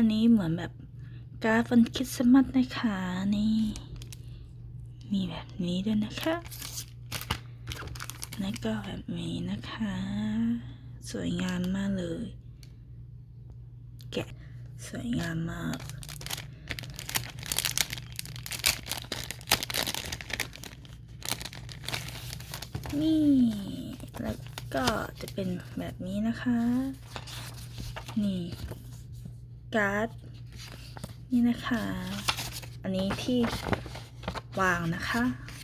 อันนี้เหมือนแบบการ์ดวันคริสต์มาสนะคะนี่มีแบบนี้ด้วยนะคะ แล้วก็แบบนี้นะคะ สวยงามมากเลย แกะสวยงามมากนี่ แล้วก็จะเป็นแบบนี้นะคะ นี่ การ์ดนี่นะคะ อันนี้ที่วางนะคะ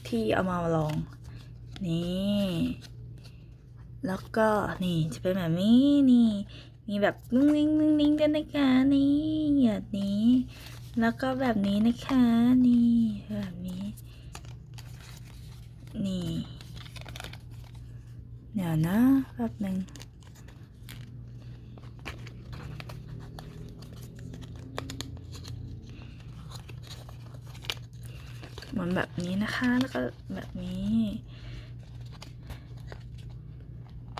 ที่เอามาลอง นี่ แล้วก็นี่จะเป็นแบบนี้นี่มีแบบนุ่งนิ่งนุ่งนิ่งด้วยนะคะนี่แบบนี้ แล้วก็แบบนี้นะคะ นี่แบบนี้ นี่ เดี๋ยวนะแป๊บหนึ่ง หมือนแบบนี้นะคะ แล้วก็แบบนี้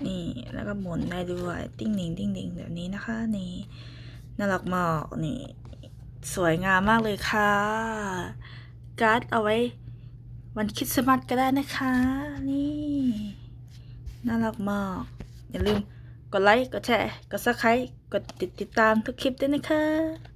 นี่แล้วก็หมุนได้ด้วยติ้งหนิงติ้งหนิงแบบนี้นะคะ นี่น่ารักมากนี่สวยงามมากเลยค่ะ การ์ดเอาไว้ วันคริสต์มาสก็ได้นะคะ นี่น่ารักมาก อย่าลืมกดไลค์ กดแชร์ กดซับสไครต์กดติดติดตามทุกคลิปด้วยนะคะ